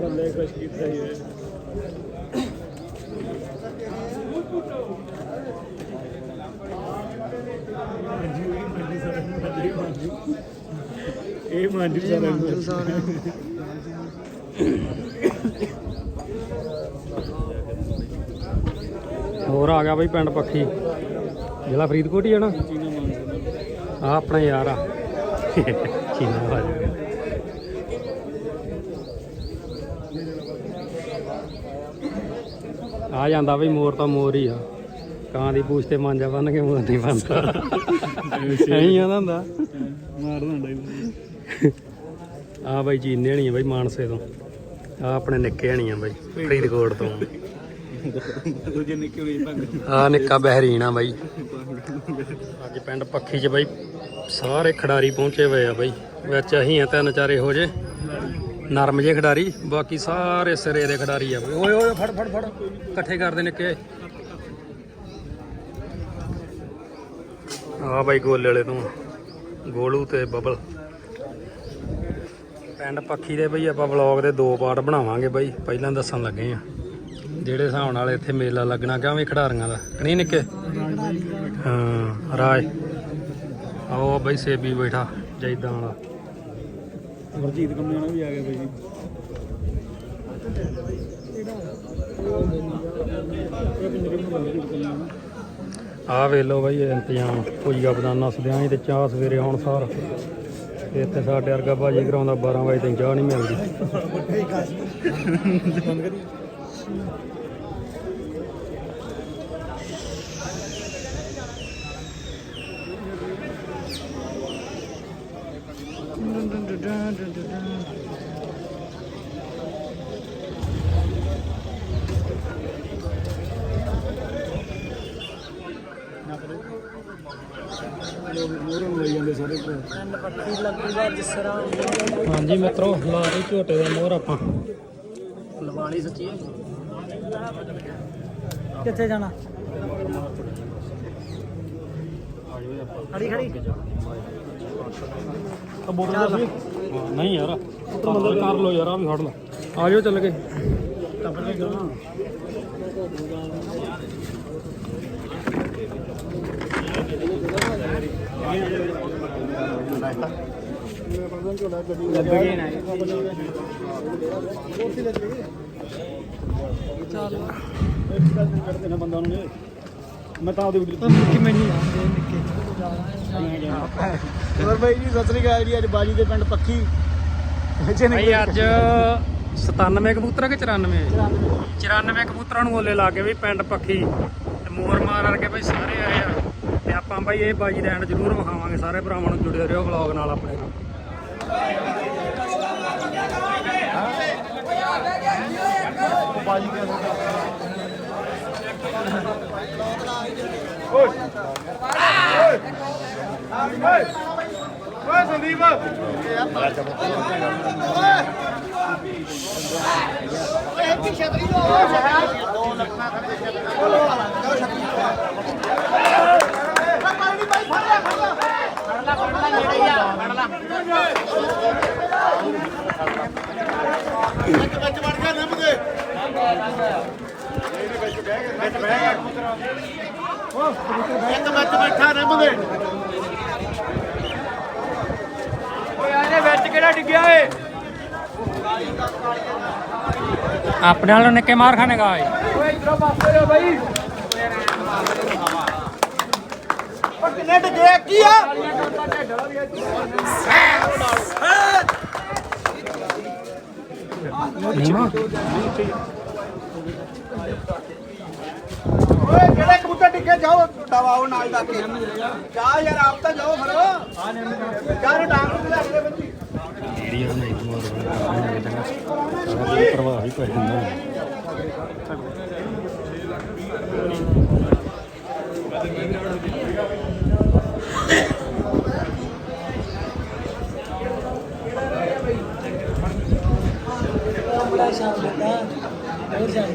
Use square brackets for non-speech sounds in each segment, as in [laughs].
ਬੰਦੇ ਕੁਛ ਕੀਤਾ ਹੀ ਹੈ ਇਹ ਮੰਜੂ ਸਾਰਾ ਹੋਰ ਆ ਗਿਆ ਬਈ ਪਿੰਡ ਪੱਖੀ। ਜ਼ਿਲ੍ਹਾ ਫਰੀਦਕੋਟ ਹੀ ਹੈ ਨਾ? ਆ ਆਪਣਾ ਯਾਰ ਆ। ਚੀਨਾ ਵਾਲਾ ਆ ਜਾਂਦਾ ਬਈ ਮੋਰ ਤਾਂ ਮੋਰ ਹੀ ਆ। ਕਾਂ ਦੀ ਪੂਛ ਤੇ ਮਾਂਜਾ ਬੰਨ ਕੇ ਮੋਰ ਨਹੀਂ ਬੰਨਦਾ ਐਂ ਆਂਦਾ ਹੁੰਦਾ ਮਾਰਦਾ ਹੁੰਦਾ। ਆ ਬਾਈ ਚੀਨੇ ਹਣੀ ਆ ਬਾਈ ਮਾਨਸੇ ਤੋਂ। ਆ ਆਪਣੇ ਨਿੱਕੇ ਹਣੀ ਆ ਬਾਈ, ਫਰੀਦਕੋਟ ਤੋਂ। ਦੂਜੇ ਨਿੱਕੇ ਹੋਏ ਭੰਗ ਆ ਨਿੱਕਾ ਬਹਿਰੀਨ ਆ ਬਾਈ। ਅੱਜ ਪਿੰਡ ਪੱਖੀ 'ਚ ਬਾਈ ਸਾਰੇ ਖਿਡਾਰੀ ਪਹੁੰਚੇ ਹੋਏ ਆ ਬਾਈ। ਵਿੱਚ ਅਸੀਂ ਆ ਤਿੰਨ ਚਾਰੇ ਹੋ ਜੇ ਨਰਮ ਜੇ ਖਿਡਾਰੀ, ਬਾਕੀ ਸਾਰੇ ਸਿਰੇ ਦੇ ਖਿਡਾਰੀ ਆ ਓਏ ਓਏ, ਫੜ ਫੜ ਫੜ। ਇਕੱਠੇ ਕਰਦੇ ਨਿੱਕੇ। ਆ ਬਾਈ ਗੋਲੇ ਵਾਲੇ ਤੋਂ ਗੋਲੂ ਤੇ ਬਬਲ। ਪਿੰਡ ਪੱਖੀ ਦੇ ਬਈ ਆਪਾਂ ਵਲੌਗ ਦੇ ਦੋ ਪਾਰਟ ਬਣਾਵਾਂਗੇ ਬਈ। ਪਹਿਲਾਂ ਦੱਸਣ ਲੱਗੇ ਆ। ਜਿਹੜੇ ਹਿਸਾਬ ਨਾਲ ਇੱਥੇ ਮੇਲਾ ਲੱਗਣਾ ਕਿਉਂ ਖਿਡਾਰੀਆਂ ਦਾ। ਨਹੀਂ ਨਿੱਕੇ? ਹਾਂ, ਰਾਜ। ਆਓ ਬਈ ਸੇਬੀ ਬੈਠਾ, ਜੈਦਾਂ ਵਾਲਾ। ਵਰਜੀਤ ਕੰਮੇ ਨਾਲ ਵੀ ਆ ਗਿਆ ਬਾਈ ਜੀ। ਆ ਵੇਖ ਲਓ ਬਈ ਇਹ ਇੰਤਜ਼ਾਮ, ਭੁਜੀਆ ਬਦਾਨਾ ਸਦਿਆਂ ਤੇ ਚਾਹ ਸਵੇਰੇ ਆਉਣ ਸਾਰ। ਤੇ ਇੱਥੇ ਸਾਡੇ ਵਰਗਾ ਬਾਜੀ ਕਰਾਉਂਦਾ 12 ਵਜੇ ਤੱਕ ਚਾਹ ਨਹੀਂ ਮਿਲਦੀ। ਮੋਰਾਂ ਨੂੰ ਲਈ ਜਾਂਦੇ ਸਾਰੇ ਭਰਾ ਹਾਂਜੀ ਮਿੱਤਰੋ ਲਾ ਦੇ ਝੋਟੇ ਦਾ ਮੋਹਰ ਆਪਾਂ। ਲਵਾਣੀ ਸੱਚੀ ਕਿੱਥੇ ਜਾਣਾ? ਖੜੀ ਖੜੀ। ਆ ਬੋਤਲ ਦਾ ਨਹੀਂ ਯਾਰ ਉੱਤਰ ਮੰਦਰ ਕਰ ਲੋ ਯਾਰ ਆ ਵੀ ਫੜ ਲਾ। ਆ ਜਾਓ ਚੱਲ ਉਹਨੇ ਮੈਂ ਤਾਂ ਉਹਦੇ ਵੀਡੀਓ ਨਿੱਕੀ ਮੈਨੂੰ ਜਾਣਦੇ ਨਿੱਕੇ ਹੋਰ ਬਾਈ ਜੀ, ਸਤਿ ਸ੍ਰੀ ਅਕਾਲ ਜੀ, ਅੱਜ ਬਾਜੀ ਦੇ ਪਿੰਡ ਪੱਖੀ ਇੱਥੇ ਭਾਈ ਅੱਜ 97 ਕਬੂਤਰ ਕਿ 94 94 ਕਬੂਤਰਾਂ ਨੂੰ ਓਲੇ ਲਾ ਕੇ ਵੀ ਪਿੰਡ ਪੱਖੀ ਤੇ ਮੋਰ ਮਾਰ ਮਾਰ ਕੇ ਭਾਈ ਸਾਰੇ ਆਏ ਆ। ਆਪਾਂ ਭਾਈ ਇਹ ਬਾਜੀ ਦਾ ਐਂਡ ਜ਼ਰੂਰ ਵਿਖਾਵਾਂਗੇ ਸਾਰੇ ਭਰਾਵਾਂ ਨੂੰ ਜੁੜੇ ਰਹੋ ਵਲੌਗ ਨਾਲ ਆਪਣੇ ਨਾਲ ਇੱਕ ਵਿੱਚ ਬੈਠਾ ਰਿੰਮ ਦੇ ਓਏ ਆਨੇ ਵਿੱਚ ਕਿਹੜਾ ਡਿੱਗਿਆ ਏ ਆਪਣੇ ਵਾਲੋਂ ਨਿੱਕੇ ਮਾਰ ਖਾਣੇਗਾ ਓਏ। ਇਧਰੋਂ ਪਾਸੇ ਹੋ ਬਾਈ। ਓ ਕਿੰਨੇ ਡਿੱਗੇ ਕੀ ਆ? ਓਏ, ਕਿਹੜੇ ਕਬੂਤਰ ਡਿੱਗੇ? ਜਾਓ ਦਵਾਓ ਨਾਲ ਦਾ ਕੇ। ਜਾ ਯਾਰ, ਆਪ ਤਾਂ ਜਾਓ ਫਿਰ ਯਾਰ ਡਾਂਗ ਨੂੰ ਲੈ ਕੇ ਬੱਚੀ। ਵੀਡੀਓ ਨਹੀਂ ਤੂੰ ਹੋਰ ਪ੍ਰਭਾਵ ਹੀ ਪੈ ਜਾਂਦਾ ਬੜਾ ਸ਼ਾਮ ਦਾ ਹੋਰ ਜਾਣ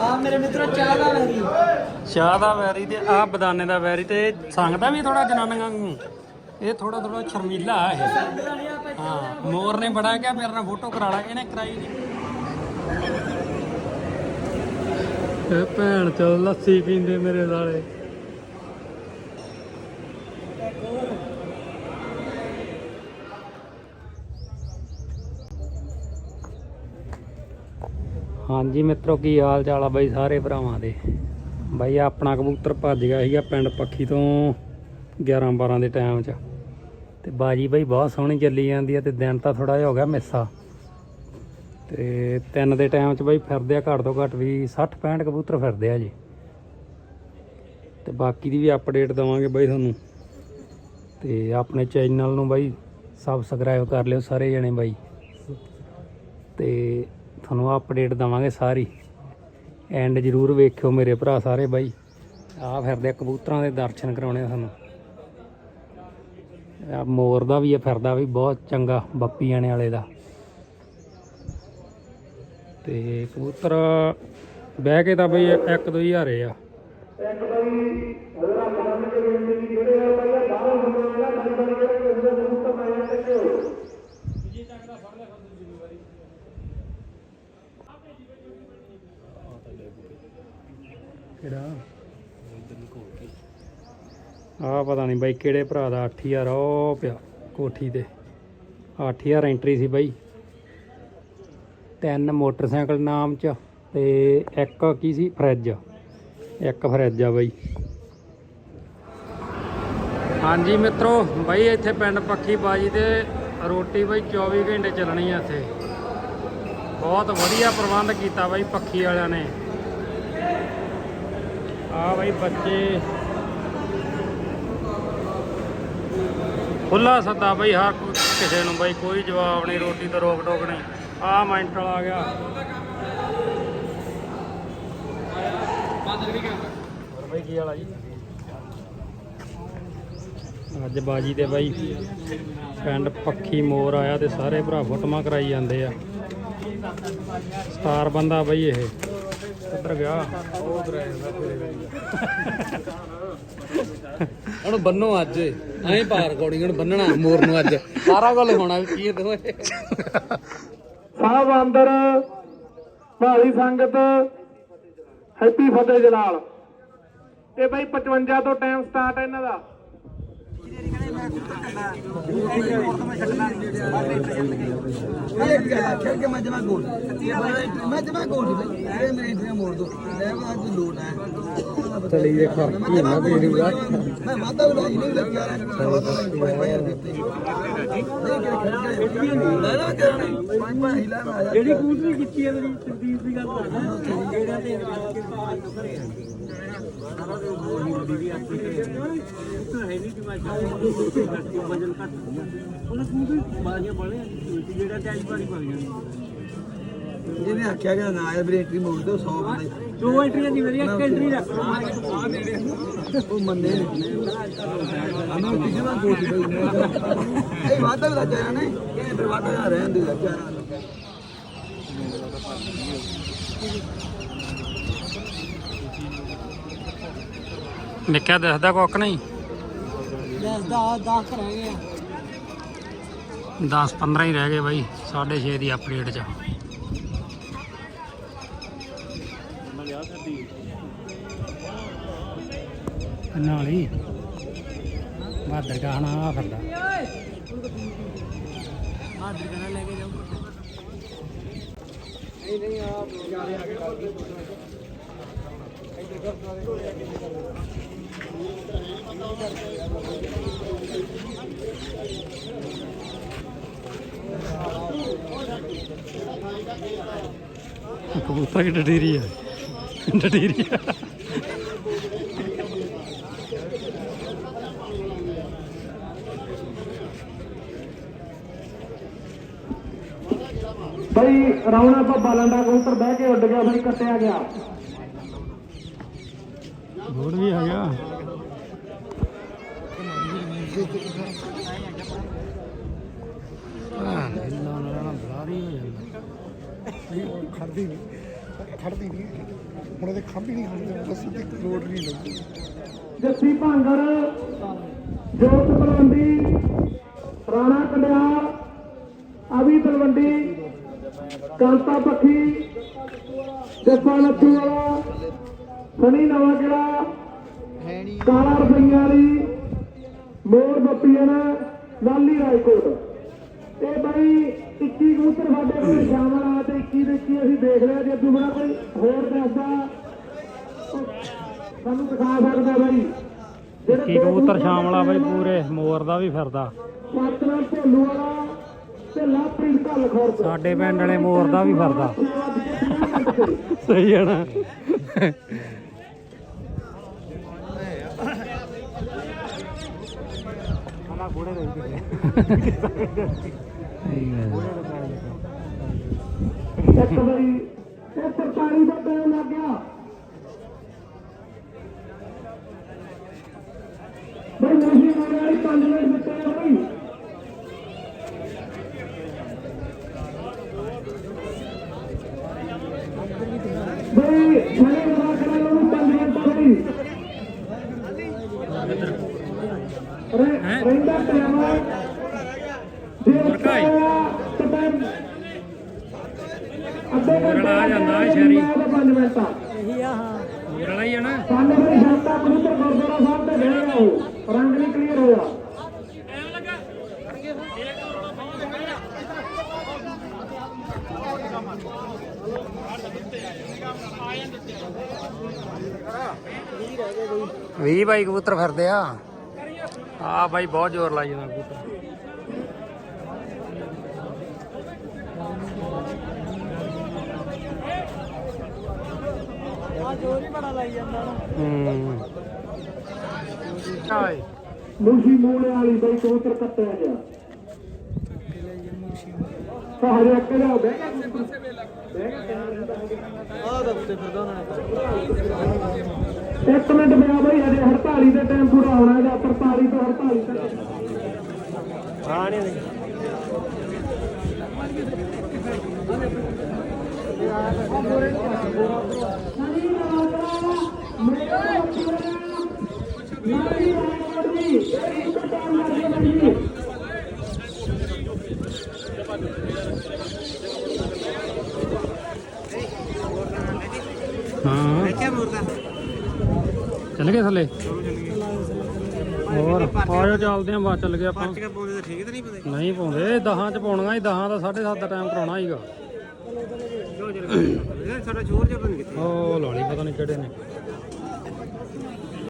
ਆ ਮੇਰੇ ਮਿੱਤਰੋ ਚਾਹ ਦਾ ਵੈਰੀ। ਚਾਹ ਦਾ ਵੈਰੀ ਤੇ ਆ ਬਦਾਨੇ ਦਾ ਵੈਰੀ ਤੇ ਸੰਗਦਾ ਵੀ ਥੋੜਾ ਜਨਾਨੀਆਂ ਨੂੰ। ਇਹ ਥੋੜਾ ਥੋੜਾ ਸ਼ਰਮੀਲਾ ਇਹ। ਹਾਂ ਮੋਰ ਨੇ ਬੜਾ ਕਿਹਾ ਮੇਰੇ ਨਾਲ ਫੋਟੋ ਕਰਾ ਲਾ ਇਹਨੇ ਕਰਾਈ ਨਹੀਂ ਇਹ ਭੈਣ ਚੋ ਲੱਸੀ ਪੀਂਦੇ ਮੇਰੇ ਸਾਲੇ ਹਾਂਜੀ ਮਿੱਤਰੋ, ਕੀ ਹਾਲ ਚਾਲ ਆ ਬਾਈ ਸਾਰੇ ਭਰਾਵਾਂ ਦੇ? ਬਾਈ ਆਪਣਾ ਕਬੂਤਰ ਭੱਜ ਗਿਆ ਸੀਗਾ ਪਿੰਡ ਪੱਖੀ ਤੋਂ 11 12 ਦੇ ਟਾਈਮ 'ਚ। ਤੇ ਬਾਜੀ ਬਾਈ ਬਹੁਤ ਸੋਹਣੀ ਚੱਲੀ ਜਾਂਦੀ ਆ ਤੇ ਦਿਨ ਤਾਂ ਥੋੜਾ ਜਿਹਾ ਹੋ ਗਿਆ ਮਿੱਸਾ। ਤੇ ਤਿੰਨ ਦੇ ਟਾਈਮ 'ਚ ਬਾਈ ਫਿਰਦੇ ਆ ਘੱਟ ਤੋਂ ਘੱਟ ਵੀ 60 65 ਕਬੂਤਰ ਫਿਰਦੇ ਆ ਜੀ। ਤੇ ਬਾਕੀ ਦੀ ਵੀ ਅਪਡੇਟ ਦਵਾਂਗੇ ਬਾਈ ਤੁਹਾਨੂੰ। ਤੇ ਆਪਣੇ ਚੈਨਲ ਨੂੰ ਬਾਈ ਸਬਸਕ੍ਰਾਈਬ ਕਰ ਲਿਓ ਸਾਰੇ ਜਣੇ ਬਾਈ। ਤੇ ਤੁਹਾਨੂੰ ਅਪਡੇਟ ਦਵਾਂਗੇ ਸਾਰੀ। ਐਂਡ ਜਰੂਰ ਵੇਖਿਓ ਮੇਰੇ ਭਰਾ ਸਾਰੇ ਬਾਈ। ਆ ਫਿਰਦੇ ਕਬੂਤਰਾਂ ਦੇ ਦਰਸ਼ਨ ਕਰਾਉਣੇ ਆ ਤੁਹਾਨੂੰ। ਆ ਮੋਰ ਦਾ ਵੀ ਆ, ਫਿਰਦਾ ਵੀ ਬਹੁਤ ਚੰਗਾ, ਬੱਪੀ ਆਣੇ ਵਾਲੇ ਦਾ। ਤੇ ਕਬੂਤਰ ਬਹਿ ਕੇ ਤਾਂ ਬਈ 1 2 ਹਜ਼ਾਰੇ ਆ। ਕਿਹੜਾ? ਆ ਪਤਾ ਨਹੀਂ ਬਾਈ ਕਿਹੜੇ ਭਰਾ ਦਾ 8000 ਉਹ ਪਿਆ ਕੋਠੀ ਤੇ। 8000 ਐਂਟਰੀ ਸੀ ਬਾਈ। ਤਿੰਨ ਮੋਟਰਸਾਈਕਲ ਨਾਮ ਚ ਤੇ ਇੱਕ ਕੀ ਸੀ? ਫਰਿੱਜ। ਇੱਕ ਫਰਿੱਜ ਆ ਬਾਈ। ਹਾਂਜੀ ਮਿੱਤਰੋ ਬਾਈ ਇੱਥੇ ਪਿੰਡ ਪੱਖੀ ਬਾਜੀ ਤੇ ਰੋਟੀ ਬਾਈ 24 ਘੰਟੇ ਚੱਲਣੀ ਆ ਇੱਥੇ। ਬਹੁਤ ਵਧੀਆ ਪ੍ਰਬੰਧ ਕੀਤਾ ਬਾਈ ਪੱਖੀ ਵਾਲਿਆਂ ਨੇ। ਆ ਬਾਈ ਬੱਚੇ। ਖੁੱਲਾ ਸੱਦਾ ਬਈ, ਹਰ ਕਿਸੇ ਨੂੰ ਬਾਈ, ਕੋਈ ਜਵਾਬ ਨਹੀਂ, ਰੋਟੀ ਤੋਂ ਰੋਕ ਟੋਕ ਨਹੀਂ। ਆ ਮੈਂਟਲ ਆ ਗਿਆ। ਹੋਰ ਕੀ ਹਾਲ ਜੀ? ਅੱਜ ਬਾਜੀ ਤੇ ਬਾਈ, ਪਿੰਡ ਪੱਖੀ ਮੋਰ ਆਇਆ ਤੇ ਸਾਰੇ ਭਰਾ ਫੋਟੋਆਂ ਕਰਾਈ ਜਾਂਦੇ ਆ। ਸਟਾਰ ਬੰਦਾ ਬਈ ਇਹ। ਕਿੱਧਰ ਗਿਆ। ਉਹਨੂੰ ਬੰਨੋ ਅੱਜ। ਐਂ ਪਾ ਰਿਕਾਰਡਿੰਗ ਨੂੰ ਬੰਨਣਾ ਮੋਰ ਨੂੰ ਅੱਜ। ਸਾਰਾ ਗੱਲ ਹੋਣਾ ਵੀ ਕੀ ਦੋਏ ਸਾਹਿਬ ਅੰਦਰ ਭਾਲੀ ਸੰਗਤ ਹੈਪੀ ਫਤਿਹ ਜਲਾਲ। ਇਹ ਬਈ 55 ਤੋਂ ਟਾਈਮ ਸਟਾਰਟ ਹੈ ਇਹਨਾਂ ਦਾ। ਖੇਡ ਕੇ ਮੈਂ ਜਮਾ ਗੋਲ ਮੈਂ ਜਮਾ ਗੋਲ ਇਹ ਮੇਰੇ ਇੰਟਰੀ ਮੋੜ ਦੋ ਇਹ ਬਾਅਦ ਦੀ ਲੋਟ ਹੈ ਚਲੀ ਦੇਖੋ ਕੀ ਨਾ ਪੀੜੂਗਾ ਮੈਂ ਮਾਤਾ ਨੂੰ ਨਹੀਂ ਲੱਗਿਆ ਜਿਹੜੀ ਕੂਦਰੀ ਕੀਤੀ ਹੈ ਮੇਰੀ ਸੰਦੀਪ ਦੀ ਗੱਲ ਜਿਹੜਾ ਤੇ ਜਿਹਨੇ ਆਖਿਆ ਕਿ ਨਾ ਇੰਟਰੀ ਮੋੜ ਦੋ 100 ਬੰਦੇ। ਦੋ ਐਂਟਰੀਆਂ ਦੀ ਇੱਕ ਐਂਟਰੀ ਰੱਖ ਉਹ ਮੰਨੇ ਨਹੀਂ ਅਮਾ ਕਿ ਜਮਾ ਗੋਲ ਦੀ ਬਈ ਇਹ ਵਾਦਾ ਵੀ ਲੱਗਿਆ ਨੇ। ਇਹ ਵਾਦਾ ਰਹਿਣ ਦੇ ਲੱਗਿਆ ਨਿੱਕਿਆ ਦਿਖਦਾ ਕੁੱਕ ਨਹੀਂ? ਦਸ ਦਾ 10 ਰਹਿ ਗਏ 10 15 ਹੀ ਰਹਿ ਗਏ ਬਾਈ 6:30 ਦੀ ਅਪਡੇਟ ਚ। ਨਾਲ ਹੀ ਬਾਦਰ ਗਾਣਾ ਆ ਫਿਰਦਾ। ਹਾਜ਼ਰ ਕਰਾ ਲੈ ਕੇ ਜਾਓ ਕਬੂਤਰ ਕਿ ਡਡੀਰੀ ਆ। ਡਡੀਰੀ ਆ। ਬਈ ਰੌਣਾ ਬਾਲਣ ਦਾ ਕਬੂਤਰ ਬਹਿ ਕੇ ਉੱਡ ਗਿਆ ਬਈ ਕੱਟਿਆ ਗਿਆ। ਬੋੜ ਵੀ ਆ ਗਿਆ। ਹਾਂ ਹਿੱਲਾ ਨਾ ਬਲਾਰੀ ਹੋ ਜਾਂਦਾ ਖੜਦੀ ਨਹੀਂ ਖੜਦੀ ਨਹੀਂ ਹੁਣ ਇਹਦੇ ਖੰਭ ਹੀ ਨਹੀਂ ਖੜਦੇ ਬਸ ਇੱਕ ਰੋਡ ਨਹੀਂ ਲੱਗਦੀ ਜੱਸੀ ਭਾਂਗਰ, ਜੋਤ ਤਲਵੰਡੀ ਰਾਣਾ ਕੰਡਿਆ, ਅਵੀ ਤਲਵੰਡੀ, ਕਾਂਤਾ ਪੱਖੀ ਜੱਸਾ ਲੱਥੂ ਵਾਲਾ, ਸਣੀ ਨਵਾਂ ਕਿਲਾ ਕਾਲਾ ਰਸਈਆਂ ਵਾਲੀ ਮੋਰ ਬੱਪੀਆਂ ਲਾਲੀ ਰਾਏਕੋਟ। ਇਹ ਬਈ 21 ਕਬੂਤਰ ਸਾਡੇ ਕੋਲ ਸ਼ਾਮਲ ਆ ਤੇ 21 ਦੇ 21 ਅਸੀਂ ਦੇਖ ਲਿਆ ਜੇ ਦੁਬਾਰਾ ਕੋਈ ਹੋਰ ਦੱਸਦਾ ਸਾਨੂੰ ਦਿਖਾ ਸਕਦਾ ਬਾਈ। ਜਿਹੜੇ ਕੀ ਕਬੂਤਰ ਸ਼ਾਮਲਾ ਬਾਈ ਪੂਰੇ ਮੋਰ ਦਾ ਵੀ ਫਿਰਦਾ। ਸਤਨਾਮ ਢੋਲੂ ਵਾਲਾ ਤੇ ਲਾਪ੍ਰੀਤ ਘੱਲ ਖੁਰਦ ਸਾਡੇ ਪਿੰਡ ਵਾਲੇ ਮੋਰ ਦਾ ਵੀ ਫਿਰਦਾ। ਸਹੀ ਹੈ ਨਾ? [laughs] ਇੱਕ ਵਾਰੀ ਇਹ ਸਰਕਾਰੀ ਦਾ ਟਾਈਮ ਲੱਗ ਗਿਆ। ਬਈ ਨਹੀਂ ਵਾਲੀ 5 ਮਿੰਟ ਦਿੱਤੇ ਆ ਬਈ ਛੜੇ ਲਗਾ ਕੇ ਨੂੰ 5 ਮਿੰਟ ਬਈ ਰਹਿ- ਰਹਿੰਦਾ ਟਾਈਮ ਆ ਜਾਂਦਾ ਹੈ ਸ਼ਹਿਰੀ। 5 ਮਿੰਟ ਆ ਮੋਰ ਵਾਲਾ ਹੀ ਹੈ ਨਾ। ਸਾਡੇ ਕੋਲ ਸ਼ਰਤਾਂ ਕਬੂਤਰ ਗੁਰਦੁਆਰਾ ਸਾਹਿਬ ਤੇ ਗਏ ਆ ਉਹ ਰੰਗ ਨਹੀਂ ਕਲੀਅਰ ਹੋਇਆ ਵੀਹ ਬਾਈ ਕਬੂਤਰ ਫਿਰਦੇ ਆ। ਆ ਬਾਈ ਬਹੁਤ ਜ਼ੋਰ ਲਾਈ ਜਾਂਦਾ ਕਬੂਤਰ। ਹੂੰ ਹਾਏ ਮੁਸ਼ੀ ਮੂਲੇ ਵਾਲੀ ਬਈ ਕਬੂਤਰ ਕੱਟਿਆ ਗਿਆ। ਸਹਾਰੇ ਅੱਕੇ ਲਿਆਓ, ਬਹਿ ਗਿਆ ਕਬੂਤਰ ਇੱਕ ਮਿੰਟ ਬਿਆ ਬਈ, ਹਜੇ 48 ਦੇ ਟਾਈਮ ਪੂਰਾ ਹੋਣਾ ਇਹਦਾ 43 ਤੋਂ 48 ਤੱਕ। ਹਾਂ ਚੱਲ ਗਏ ਥੱਲੇ? ਹੋਰ ਆਜੋ ਚੱਲਦੇ ਆਂ ਬਾਅਦ ਚੱਲ ਗਏ ਆਪਾਂ। ਪਾਉਂਦੇ ਤਾਂ ਠੀਕ ਤਾਂ ਨਹੀਂ ਪਤਾ। ਨਹੀਂ ਪਾਉਂਦੇ ਦਹਾਂ ਚ ਪਾਉਣੀਆਂ ਹੀ ਦਹਾਂ ਦਾ 7:30 ਦਾ ਟਾਈਮ ਕਰਾਉਣਾ ਹੀਗਾ ਸਾਡਾ ਚੋਰ ਜਿਹਾ ਬਣ ਉਹ ਲਾਣੀ ਪਤਾ ਨਹੀਂ ਕਿਹੜੇ ਨੇ।